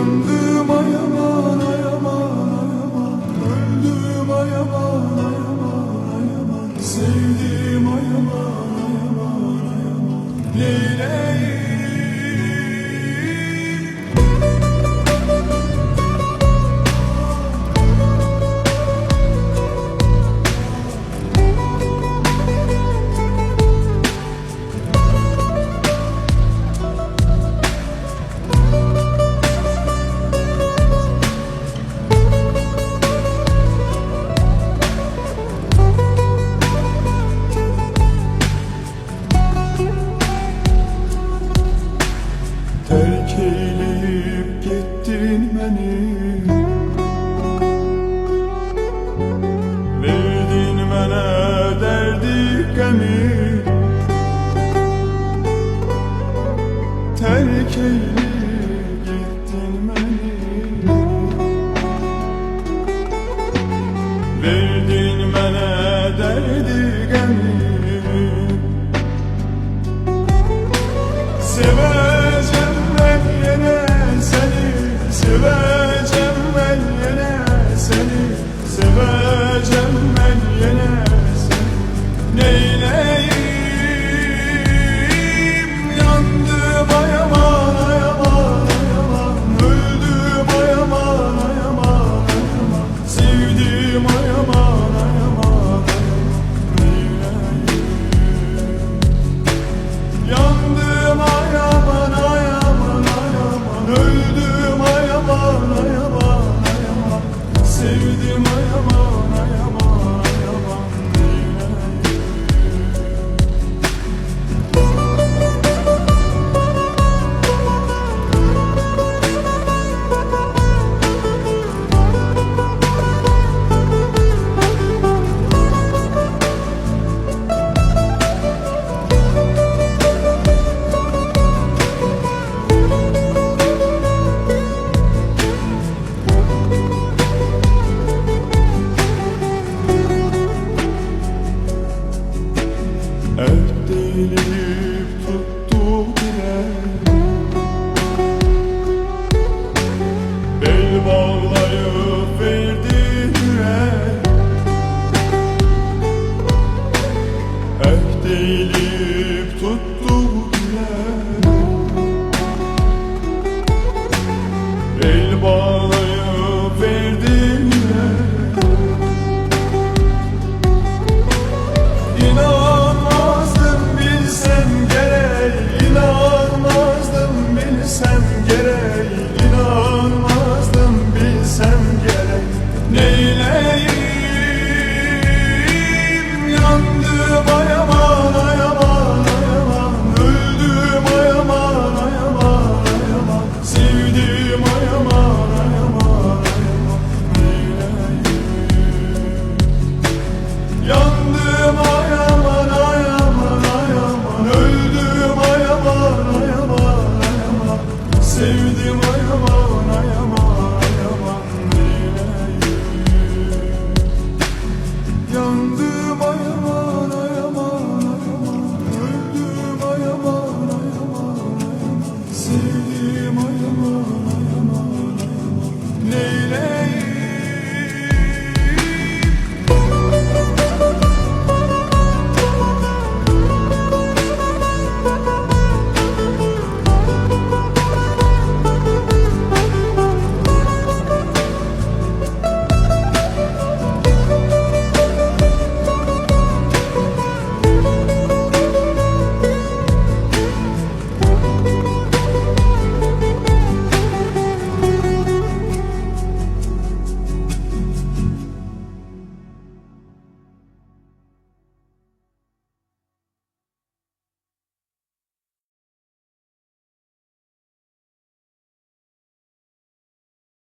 from mi Terk eyleyip beni. Verdin bana derdi gemi. Öldüm ayaman ayaman ayaman Sevdim ayaman ayaman Ertelenip tuttu birer do do